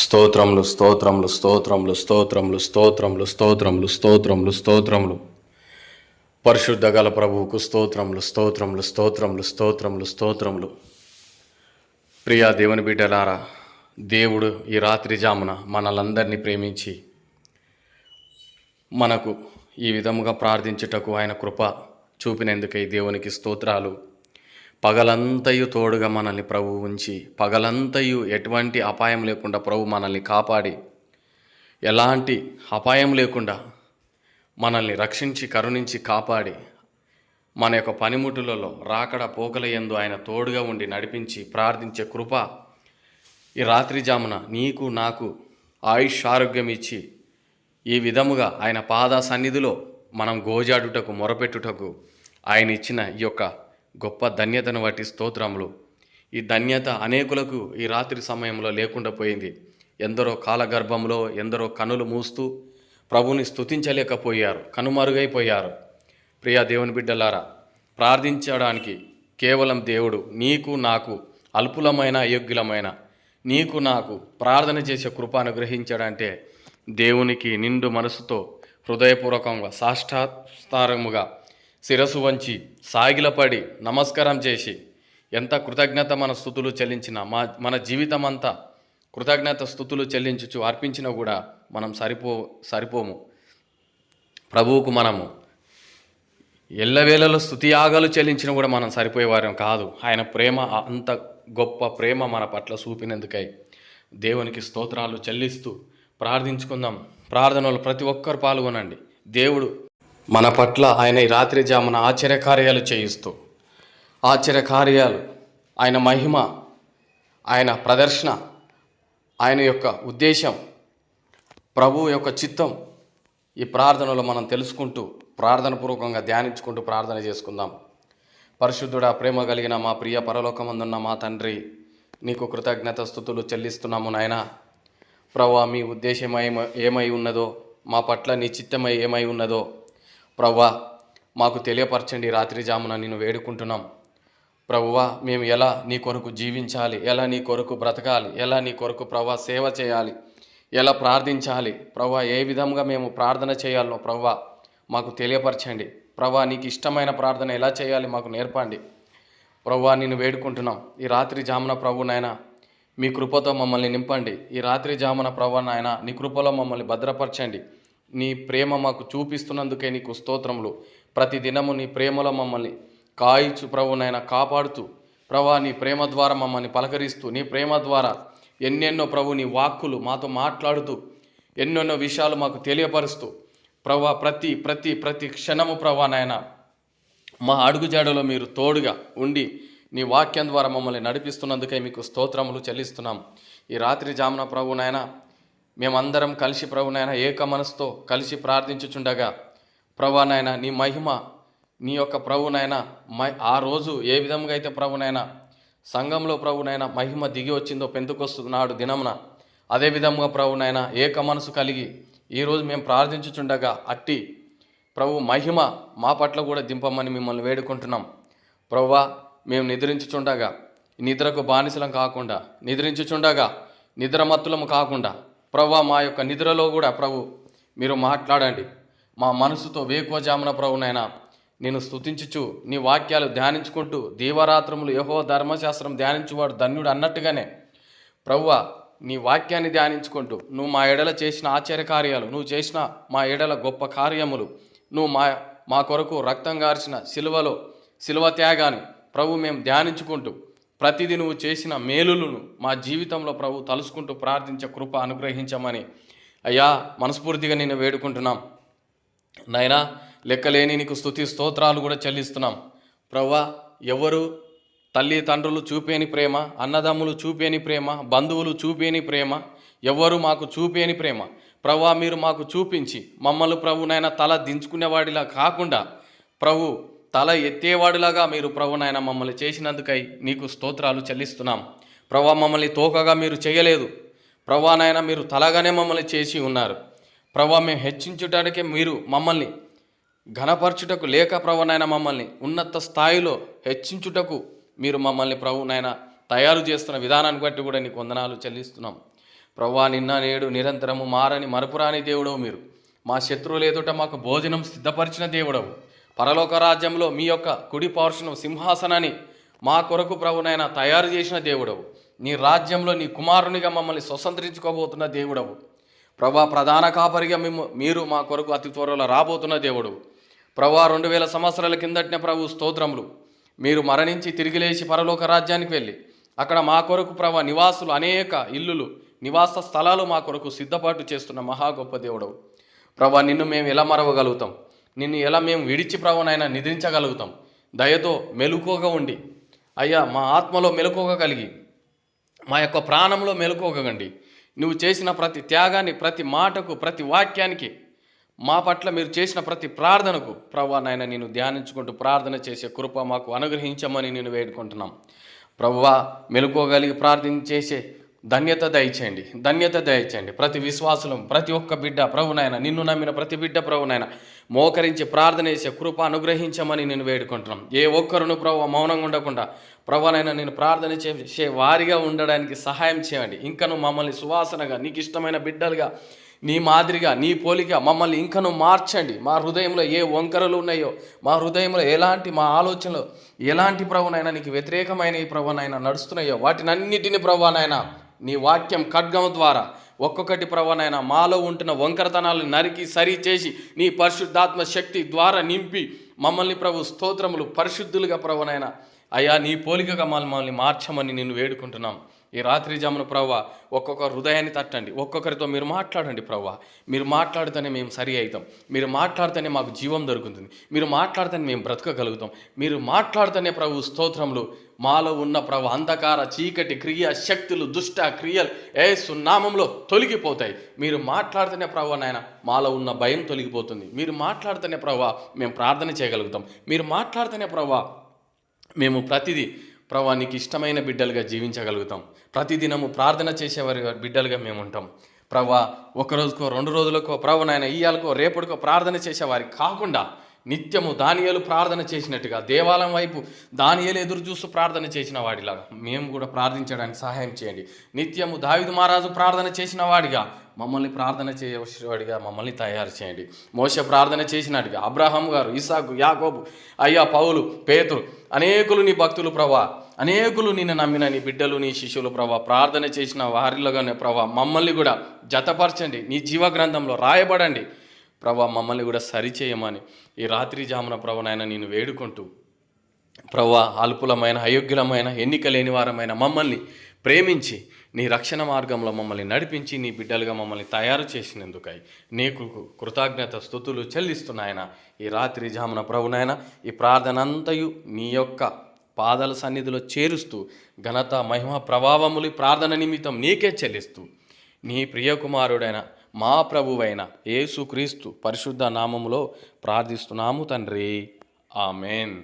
స్తోత్రములు స్తోత్రములు స్తోత్రములు స్తోత్రములు స్తోత్రములు స్తోత్రములు స్తోత్రములు స్తోత్రములు. పరిశుద్ధ గల ప్రభువుకు స్తోత్రములు స్తోత్రములు స్తోత్రములు స్తోత్రములు స్తోత్రములు. ప్రియా దేవుని బిడ్డలారా దేవుడు ఈ రాత్రి జామున మనలందరినీ ప్రేమించి మనకు ఈ విధముగా ప్రార్థించుటకు ఆయన కృప చూపినందుకై దేవునికి స్తోత్రాలు. పగలంతయు తోడుగా మనల్ని ప్రభు ఉంచి పగలంతయు ఎటువంటి అపాయం లేకుండా ప్రభు మనల్ని కాపాడి ఎలాంటి అపాయం లేకుండా మనల్ని రక్షించి కరుణించి కాపాడి మన యొక్క పనిముట్టులలో రాకడ పోకలయందు ఆయన తోడుగా ఉండి నడిపించి ప్రార్థించే కృప ఈ రాత్రి జామున నీకు నాకు ఆయుష్ ఆరోగ్యం ఇచ్చి ఈ విధముగా ఆయన పాద సన్నిధిలో మనం గోజాడుటకు మొరపెట్టుటకు ఆయన ఇచ్చిన ఈ యొక్క గొప్ప ధన్యతను వాటి స్తోత్రములు. ఈ ధన్యత అనేకులకు ఈ రాత్రి సమయంలో లేకుండా పోయింది. ఎందరో కాలగర్భంలో ఎందరో కనులు మూస్తూ ప్రభుని స్థుతించలేకపోయారు కనుమరుగైపోయారు. ప్రియా దేవుని బిడ్డలారా ప్రార్థించడానికి కేవలం దేవుడు నీకు నాకు అల్పులమైన అయోగ్యులమైన నీకు నాకు ప్రార్థన చేసే కృప అనుగ్రహించాడంటే దేవునికి నిండు మనసుతో హృదయపూర్వకంగా సాష్టాస్తారముగా శిరసు వంచి సాగిలపడి నమస్కారం చేసి ఎంత కృతజ్ఞత మన స్థుతులు చెల్లించిన మా మన జీవితం అంతా కృతజ్ఞత స్థుతులు చెల్లించుచు అర్పించినా కూడా మనం సరిపో సరిపోము. ప్రభువుకు మనము ఎల్లవేళలో స్థుతియాగాలు చెల్లించినా కూడా మనం సరిపోయేవారం కాదు. ఆయన ప్రేమ అంత గొప్ప ప్రేమ మన పట్ల చూపినందుకై దేవునికి స్తోత్రాలు చెల్లిస్తూ ప్రార్థించుకుందాం. ప్రార్థనలు ప్రతి ఒక్కరు పాల్గొనండి. దేవుడు మన పట్ల ఆయన ఈ రాత్రి జామున ఆశ్చర్యకార్యాలు చేయిస్తూ ఆశ్చర్యకార్యాలు ఆయన మహిమ ఆయన ప్రదర్శన ఆయన యొక్క ఉద్దేశం ప్రభు యొక్క చిత్తం ఈ ప్రార్థనలో మనం తెలుసుకుంటూ ప్రార్థనపూర్వకంగా ధ్యానించుకుంటూ ప్రార్థన చేసుకుందాం. పరిశుద్ధుడా ప్రేమ కలిగిన మా ప్రియ పరలోకమందున్న మా తండ్రి నీకు కృతజ్ఞత స్థుతులు చెల్లిస్తున్నాము నాయన. ప్రభు మీ ఉద్దేశం ఏమై ఉన్నదో మా పట్ల నీ చిత్తమై ఏమై ఉన్నదో ప్రవ్వా మాకు తెలియపరచండి రాత్రి జామున నేను వేడుకుంటున్నాం. ప్రభువా మేము ఎలా నీ కొరకు జీవించాలి? ఎలా నీ కొరకు బ్రతకాలి? ఎలా నీ కొరకు ప్రభా సేవ చేయాలి? ఎలా ప్రార్థించాలి? ప్రభా ఏ విధంగా మేము ప్రార్థన చేయాలో ప్రభా మాకు తెలియపరచండి. ప్రభా నీకు ఇష్టమైన ప్రార్థన ఎలా చేయాలి మాకు నేర్పండి. ప్రభా నేను వేడుకుంటున్నాం. ఈ రాత్రి జామున ప్రభు నాయన మీ కృపతో మమ్మల్ని నింపండి. ఈ రాత్రి జామున ప్రభు నాయన నీ కృపలో మమ్మల్ని భద్రపరచండి. నీ ప్రేమ మాకు చూపిస్తున్నందుకే నీకు స్తోత్రములు. ప్రతి దినము నీ ప్రేమలో మమ్మల్ని కాయిచు ప్రభు నాయన కాపాడుతూ ప్రభా నీ ప్రేమ ద్వారా మమ్మల్ని పలకరిస్తూ నీ ప్రేమ ద్వారా ఎన్నెన్నో ప్రభు నీ వాక్కులు మాతో మాట్లాడుతూ ఎన్నెన్నో విషయాలు మాకు తెలియపరుస్తూ ప్రభా ప్రతి ప్రతి ప్రతి క్షణము ప్రభా నాయన మా అడుగుజాడలో మీరు తోడుగా ఉండి నీ వాక్యం ద్వారా మమ్మల్ని నడిపిస్తున్నందుకే మీకు స్తోత్రములు చెల్లిస్తున్నాం. ఈ రాత్రి జామున ప్రభు నాయన మేమందరం కలిసి ప్రభు నాయన ఏక మనసుతో కలిసి ప్రార్థించుచుండగా ప్రభు నాయన నీ మహిమ నీ యొక్క ప్రభు నాయన మై ఆ రోజు ఏ విధంగా అయితే ప్రభు నాయన సంఘంలో ప్రభు నాయన మహిమ దిగి వచ్చిందో పెందుకొస్తున్నాడు దినమున అదే విధంగా ప్రభు నాయన ఏక మనసు కలిగి ఈరోజు మేము ప్రార్థించుచుండగా అట్టి ప్రభు మహిమ మా పట్ల కూడా దింపమని మిమ్మల్ని వేడుకుంటున్నాం. ప్రవ్వా మేము నిద్రించుచుండగా నిద్రకు బానిసలం కాకుండా నిద్రించుచుండగా నిద్రమత్తులము కాకుండా ప్రభు మా యొక్క నిద్రలో కూడా ప్రభు మీరు మాట్లాడండి. మా మనసుతో వేకువజామున ప్రభునైనా నేను స్తుతించుచు నీ వాక్యాలు ధ్యానించుకుంటూ దీవరాత్రములు యహో ధర్మశాస్త్రం ధ్యానించువాడు ధన్యుడు అన్నట్టుగానే ప్రవ్వ నీ వాక్యాన్ని ధ్యానించుకుంటూ నువ్వు మా ఎడల చేసిన ఆశ్చర్య కార్యాలు నువ్వు చేసిన మా ఎడల గొప్ప కార్యములు నువ్వు మా మా కొరకు రక్తం గార్చిన సిలువలో సిలువ త్యాగాన్ని ప్రభు మేము ధ్యానించుకుంటూ ప్రతిదీ నువ్వు చేసిన మేలులను మా జీవితంలో ప్రభు తలుసుకుంటూ ప్రార్థించే కృప అనుగ్రహించమని. అయ్యా మనస్ఫూర్తిగా నేను వేడుకుంటున్నాం. నాయనా లెక్కలేని నీకు స్థుతి స్తోత్రాలు కూడా చెల్లిస్తున్నాం. ప్రవ్వా ఎవరు తల్లి తండ్రులు చూపేని ప్రేమ అన్నదమ్ములు చూపేని ప్రేమ బంధువులు చూపేని ప్రేమ ఎవరు మాకు చూపేని ప్రేమ. ప్రవ్వా మీరు మాకు చూపించి మమ్మల్ని ప్రభునైనా తల దించుకునేవాడిలా కాకుండా ప్రభు తల ఎత్తేవాడిలాగా మీరు ప్రభునైనా మమ్మల్ని చేసినందుకై నీకు స్తోత్రాలు చెల్లిస్తున్నాం. ప్రభా మమ్మల్ని తోకగా మీరు చేయలేదు. ప్రభానైనా మీరు తలగానే మమ్మల్ని చేసి ఉన్నారు. ప్రభా మేము హెచ్చించుటానికే మీరు మమ్మల్ని ఘనపరచుటకు లేక ప్రభునైనా మమ్మల్ని ఉన్నత స్థాయిలో హెచ్చించుటకు మీరు మమ్మల్ని ప్రభునైనా తయారు చేస్తున్న విధానాన్ని బట్టి కూడా నీకు వందనాలు చెల్లిస్తున్నాం. ప్రవ్వా నిన్న నేడు నిరంతరము మారని మరపురాని దేవుడవు మీరు. మా శత్రువులు ఎదుట మాకు భోజనం సిద్ధపరిచిన దేవుడవు. పరలోక రాజ్యంలో మీ యొక్క కుడి పార్శ్వనం సింహాసనాన్ని మా కొరకు ప్రభునైనా తయారు చేసిన దేవుడవు. నీ రాజ్యంలో నీ కుమారునిగా మమ్మల్ని స్వతంత్రించుకోబోతున్న దేవుడవు. ప్రభా ప్రధాన కాపరిగా మేము మీరు మా కొరకు అతి త్వరలో రాబోతున్న దేవుడు ప్రభా రెండు వేల సంవత్సరాల కిందటిన ప్రభు స్తోత్రములు. మీరు మరణించి తిరిగి లేచి పరలోక రాజ్యానికి వెళ్ళి అక్కడ మా కొరకు ప్రభా నివాసులు అనేక ఇల్లులు నివాస స్థలాలు మా కొరకు సిద్ధపాటు చేస్తున్న మహా గొప్ప దేవుడవు. ప్రభా నిన్ను మేము ఎలా మరవగలుగుతాం? నిన్ను ఎలా మేము విడిచి ప్రభునైనా నిద్రించగలుగుతాం? దయతో మెలుకోగా ఉండి. అయ్యా మా ఆత్మలో మెలుకోగా కలిగి. మా యొక్క ప్రాణంలో మెలుకోగండి నువ్వు చేసిన ప్రతి త్యాగాన్ని ప్రతి మాటకు ప్రతి వాక్యానికి మా పట్ల మీరు చేసిన ప్రతి ప్రార్థనకు ప్రభా నాయన నేను ధ్యానించుకుంటూ ప్రార్థన చేసే కృప మాకు అనుగ్రహించమని నేను వేడుకుంటున్నాం. ప్రభువా మెలుకోగలిగి ప్రార్థన చేసే ధన్యత దయచేయండి ధన్యత దయచేయండి. ప్రతి విశ్వాసులం ప్రతి ఒక్క బిడ్డ ప్రభునైనా నిన్ను నమ్మిన ప్రతి బిడ్డ ప్రభునైనా మోకరించి ప్రార్థన చేసే కృప అనుగ్రహించమని నేను వేడుకుంటున్నాం. ఏ ఒక్కరును ప్రభు మౌనంగా ఉండకుండా ప్రభునైనా నేను ప్రార్థన చేసే వారిగా ఉండడానికి సహాయం చేయండి. ఇంకను మమ్మల్ని సువాసనగా నీకు ఇష్టమైన బిడ్డలుగా నీ మాదిరిగా నీ పోలిక మమ్మల్ని ఇంకను మార్చండి. మా హృదయంలో ఏ వంకరలు ఉన్నాయో మా హృదయంలో ఎలాంటి మా ఆలోచనలు ఎలాంటి ప్రభునైనా నీకు వ్యతిరేకమైన ఈ ప్రభునైనా నడుస్తున్నాయో వాటినన్నిటిని ప్రభునైనా నీ వాక్యం ఖడ్గం ద్వారా ఒక్కొక్కటి ప్రభనైనా మాలో ఉంటున్న వంకరతనాలను నరికి సరి చేసి నీ పరిశుద్ధాత్మ శక్తి ద్వారా నింపి మమ్మల్ని ప్రభు స్తోత్రములు పరిశుద్ధులుగా ప్రవణైన. అయ్యా నీ పోలికగా మమ్మల్ని మార్చమని నేను వేడుకుంటున్నాం. ఈ రాత్రి జామున ప్రవ్వ ఒక్కొక్క హృదయాన్ని తట్టండి ఒక్కొక్కరితో మీరు మాట్లాడండి ప్రవ్వ. మీరు మాట్లాడితేనే మేము సరి అవుతాం. మీరు మాట్లాడితేనే మాకు జీవం దొరుకుతుంది. మీరు మాట్లాడితేనే మేము బ్రతకగలుగుతాం. మీరు మాట్లాడితేనే ప్రభు స్తోత్రములు. మాలో ఉన్న ప్రభు అంధకార చీకటి క్రియ శక్తులు దుష్ట క్రియలు ఏ సున్నామంలో తొలగిపోతాయి. మీరు మాట్లాడితేనే ప్రభు నాయన మాలో ఉన్న భయం తొలగిపోతుంది. మీరు మాట్లాడితేనే ప్రభు మేము ప్రార్థన చేయగలుగుతాం. మీరు మాట్లాడితేనే ప్రభు మేము ప్రతిదీ ప్రభా నీకు ఇష్టమైన బిడ్డలుగా జీవించగలుగుతాం. ప్రతిదినము ప్రార్థన చేసేవారి బిడ్డలుగా మేము ఉంటాం ప్రభా ఒక రోజుకో రెండు రోజులకో ప్రభు నాయన ఇయ్యాలకో రేపటికో ప్రార్థన చేసేవారి కాకుండా నిత్యము దానియలు ప్రార్థన చేసినట్టుగా దేవాలయం వైపు దానియలు ఎదురు చూస్తూ ప్రార్థన చేసిన వాడిలాగా మేము కూడా ప్రార్థించడానికి సహాయం చేయండి. నిత్యము దావిదు మహారాజు ప్రార్థన చేసిన వాడిగా మమ్మల్ని ప్రార్థన చేయవాడిగా మమ్మల్ని తయారు చేయండి. మోస ప్రార్థన చేసినట్టుగా అబ్రహాం గారు ఇసాకు యాకోబు అయ్యా పౌలు పేతురు అనేకులు నీ భక్తులు ప్రభా అనేకులు నిన్ను నమ్మిన నీ బిడ్డలు నీ శిష్యులు ప్రభా ప్రార్థన చేసిన వారిలోగానే ప్రభా మమ్మల్ని కూడా జతపరచండి. నీ జీవ గ్రంథంలో రాయబడండి. ప్రభా మమ్మల్ని కూడా సరిచేయమని ఈ రాత్రి జామున ప్రభనైనా నేను వేడుకుంటూ ప్రభా అల్పులమైన అయోగ్యులమైన ఎన్నిక లేని వారమైన మమ్మల్ని ప్రేమించి నీ రక్షణ మార్గంలో మమ్మల్ని నడిపించి నీ బిడ్డలుగా మమ్మల్ని తయారు చేసినందుకై నీకు కృతజ్ఞత స్థుతులు చెల్లిస్తున్నాయన ఈ రాత్రి జామున ప్రభునైనా ఈ ప్రార్థన అంతయు నీ యొక్క పాదాల సన్నిధిలో చేరుస్తూ ఘనత మహిమ ప్రభావములు ప్రార్థన నిమిత్తం నీకే చెల్లిస్తూ నీ ప్రియకుమారుడైన మా ప్రభువైన యేసుక్రీస్తు పరిశుద్ధ నామములో ప్రార్థిస్తున్నాము తండ్రి. ఆమెన్.